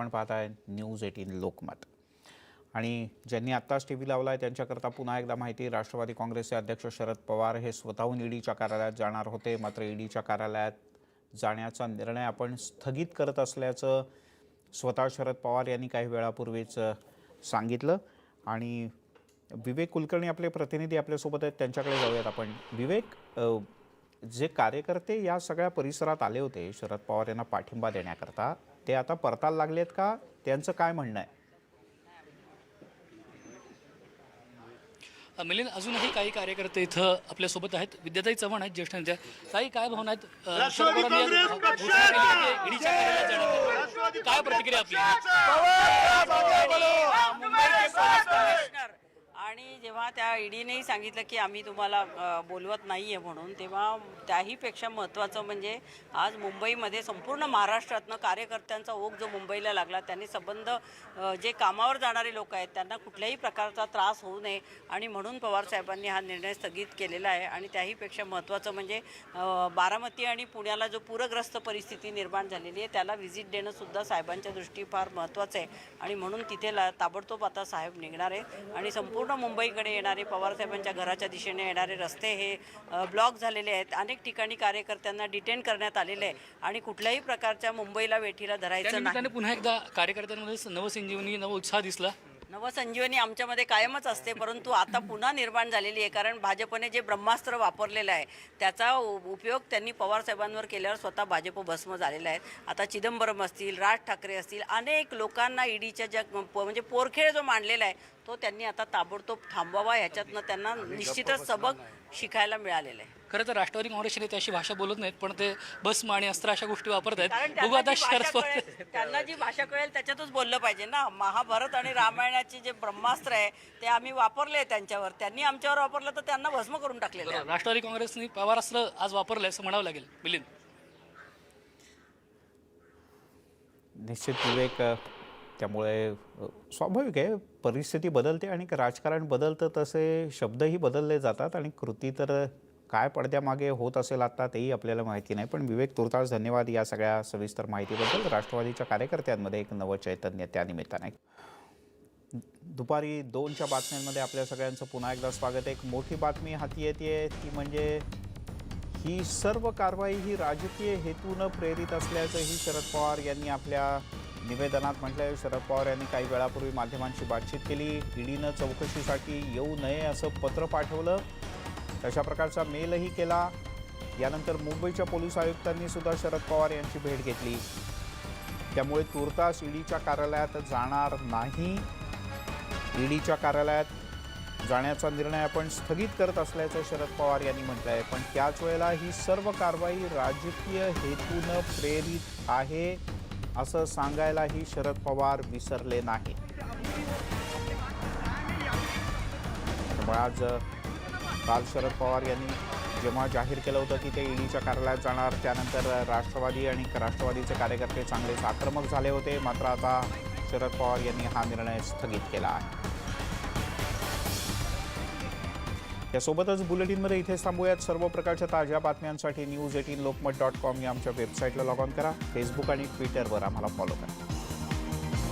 आपण पाहत आहे न्यूज एटीन लोकमत. आणि ज्यांनी आत्ताच टी व्ही लावला आहे त्यांच्याकरता पुन्हा एकदा माहिती राष्ट्रवादी काँग्रेसचे अध्यक्ष शरद पवार हे स्वतःहून ईडीच्या कार्यालयात जाणार होते. मात्र ईडीच्या कार्यालयात जाण्याचा निर्णय आपण स्थगित करत असल्याचं स्वतः शरद पवार यांनी काही वेळापूर्वीच सांगितलं. आणि विवेक कुलकर्णी आपले प्रतिनिधी आपल्यासोबत आहेत. त्यांच्याकडे जाऊयात आपण. विवेक जे कार्यकर्ते या सगळ्या परिसरात आले होते शरद पवार यांना पाठिंबा देण्याकरता ते आता परतायला लागलेत का? त्यांचं काय म्हणणं आहे? मिलिंद अजूनही काही कार्यकर्ते इथं आपल्यासोबत आहेत. विद्याताई चव्हाण आहेत ज्येष्ठ नेत्या काही काय भावना आहेत. काय प्रतिक्रिया आपली? आणि जेव्हा त्या ईडीनेही सांगितलं की आम्ही तुम्हाला बोलवत नाही आहे म्हणून तेव्हा त्याहीपेक्षा महत्त्वाचं म्हणजे आज मुंबईमध्ये संपूर्ण महाराष्ट्रातनं कार्यकर्त्यांचा ओघ जो मुंबईला लागला त्यांनी संबंध जे कामावर जाणारे लोक आहेत त्यांना कुठल्याही प्रकारचा त्रास होऊ नये. आणि म्हणून पवार साहेबांनी हा निर्णय स्थगित केलेला आहे. आणि त्याहीपेक्षा महत्त्वाचं म्हणजे बारामती आणि पुण्याला जो पूरग्रस्त परिस्थिती निर्माण झालेली आहे त्याला व्हिजिट देणंसुद्धा साहेबांच्या दृष्टी फार महत्त्वाचं आहे. आणि म्हणून तिथे ला ताबडतोब आता साहेब निघणार आहे आणि संपूर्ण मुंबईकडे येणारे पवारसाहेबांच्या घराच्या दिशेने येणारे रस्ते हे ब्लॉक झालेले आहेत. अनेक ठिकाणी कार्यकर्त्यांना डिटेन करण्यात आलेले आहे. आणि कुठल्याही प्रकारच्या मुंबईला वेठीला धरायचं नाही. पुन्हा एकदा कार्यकर्त्यांमध्ये नवसंजीवनी नव उत्साह दिसला. नवसंजीवनी आमच्यामध्ये कायमच असते परंतु आता पुन्हा निर्माण झालेली आहे. कारण भाजपने जे ब्रह्मास्त्र वापरलेलं आहे त्याचा उपयोग त्यांनी पवार साहेबांवर केल्यावर स्वतः भाजप भस्म झालेला आहे. आता चिदंबरम असतील राज ठाकरे असतील अनेक लोकांना ईडीच्या ज्या प- म्हणजे पोरखेळ जो मांडलेला आहे तो त्यांनी आता ताबडतोब थांबवावा. ह्याच्यातनं त्यांना निश्चितच सबक शिकायला मिळालेलं आहे. खरं तर राष्ट्रवादी काँग्रेसचे नेते अशी भाषा बोलत नाहीत पण ते भस्म आणि अस्त्र अशा गोष्टी वापरत आहेत बघू त्यांना आता जी शरद भाषा पवार कळेल- त्यांना जी भाषा कळेल त्याच्यातच बोललं पाहिजे ना. महाभारत आणि रामायणाचे जे ब्रह्मास्त्र आहे ते आम्ही वापरले त्यांच्यावर. त्यांनी आमच्यावर वापरलं तर त्यांना भस्म करून टाकलेलं आहे राष्ट्रवादी काँग्रेसने पवार अस्त्र आज वापरलंय असं म्हणावं लागेल. मिलिंद. निश्चित विवेक त्यामुळे स्वाभाविक आहे. परिस्थिती बदलते आणि राजकारण बदलतं तसे शब्दही बदलले जातात आणि कृती तर काय पडद्यामागे होत असेल आता तेही आपल्याला माहिती नाही. पण विवेक तुर्तास धन्यवाद या सगळ्या सविस्तर माहितीबद्दल. राष्ट्रवादीच्या कार्यकर्त्यांमध्ये एक नवं चैतन्य त्यानिमित्ताने दुपारी दोनच्या बातम्यांमध्ये आपल्या सगळ्यांचं पुन्हा एकदा स्वागत. एक मोठी बातमी हाती येते ती म्हणजे ही सर्व कारवाई ही राजकीय हेतूनं प्रेरित असल्याचंही शरद पवार यांनी आपल्या निवेदनात म्हटलंय. शरद पवार यांनी काही वेळापूर्वी माध्यमांशी बातचीत केली. ईडीनं चौकशीसाठी येऊ नये असं पत्र पाठवलं. तशा प्रकारचा मेलही केला. यानंतर मुंबईच्या पोलीस आयुक्तांनी सुद्धा शरद पवार यांची भेट घेतली. त्यामुळे तुर्तास ईडीच्या कार्यालयात जाणार नाही. ईडीच्या कार्यालयात जाण्याचा निर्णय आपण स्थगित करत असल्याचं शरद पवार यांनी म्हटलं आहे पण त्याच वेळेला ही सर्व कारवाई राजकीय हेतूनं प्रेरित आहे असं सांगायलाही शरद पवार विसरले नाही आज काल शरद पवार यांनी जेव्हा जाहीर केलं होतं की ते ईडीच्या कार्यालयात जाणार त्यानंतर राष्ट्रवादी आणि राष्ट्रवादीचे कार्यकर्ते चांगलेच आक्रमक झाले होते. मात्र आता शरद पवार यांनी हा निर्णय स्थगित केला आहे. यासोबतच बुलेटिनमध्ये इथेच थांबूयात. सर्व प्रकारच्या ताज्या बातम्यांसाठी news eighteen Lokmat dot com या आमच्या वेबसाईटला लॉग ऑन करा. फेसबुक आणि ट्विटरवर आम्हाला फॉलो करा.